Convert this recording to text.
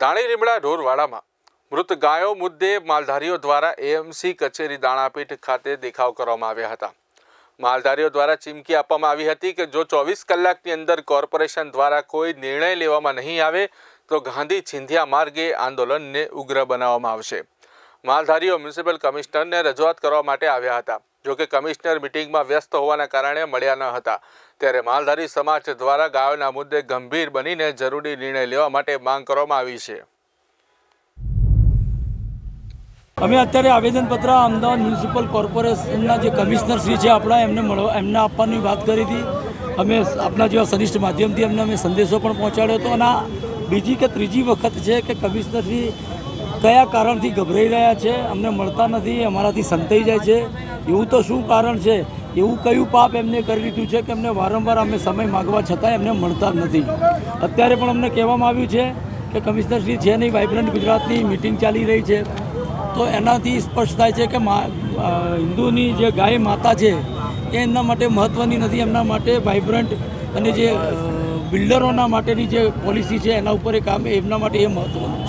ધાણી લીમડા ઢોરવાડામાં. મૃત ગાયો મુદ્દે માલધારીઓ દ્વારા એએમસી કચેરી દાણાપીઠ ખાતે દેખાવ કરવામાં આવ્યા હતા. માલધારીઓ દ્વારા ચીમકી આપવામાં આવી હતી કે જો ચોવીસ કલાકની અંદર કોર્પોરેશન દ્વારા કોઈ નિર્ણય લેવામાં નહીં આવે, તો ગાંધી છિંધિયા માર્ગે આંદોલનને ઉગ્ર બનાવવામાં આવશે. માલધારીઓ મ્યુનિસિપલ કમિશનરને રજૂઆત કરવા માટે આવ્યા હતા જોકે કમિશનર મિટિંગમાં વ્યસ્ત હોવાના કારણે મળ્યા ન હતા. ત્યારે માલધારી સમાજ દ્વારા ગાયોના મુદ્દે ગંભીર બનીને જરૂરી નિર્ણય લેવા માટે માંગ કરવામાં આવી છે. અમે અત્યારે આવેદનપત્ર અમદાવાદ મ્યુનિસિપલ કોર્પોરેશનના જે કમિશનર શ્રી છે, આપણા એમને મળવા, એમને આપવાની વાત કરી હતી. અમે આપણા જેવા સનિષ્ઠ માધ્યમથી એમને અમે સંદેશો પણ પહોંચાડ્યો હતો. અને બીજી કે ત્રીજી વખત છે કે કમિશનર શ્રી કયા કારણથી ગભરાઈ રહ્યા છે? અમને મળતા નથી, અમારાથી સંતાઈ જાય છે. એવું તો શું કારણ છે? એવું કયું પાપ એમને કરી લીધું છે કે એમને વારંવાર અમે સમય માગવા છતાં એમને મળતા નથી? અત્યારે પણ અમને કહેવામાં આવ્યું છે કે કમિશનર શ્રી છે નહીં વાઇબ્રન્ટ ગુજરાતની મિટિંગ ચાલી રહી છે. તો એનાથી સ્પષ્ટ થાય છે કે હિન્દુની જે ગાય માતા છે, એ એમના માટે મહત્ત્વની નથી. એમના માટે વાઇબ્રન્ટ અને જે બિલ્ડરોના માટેની જે પોલિસી છે, એના ઉપર એ કામ, એમના માટે એ મહત્ત્વનું છે.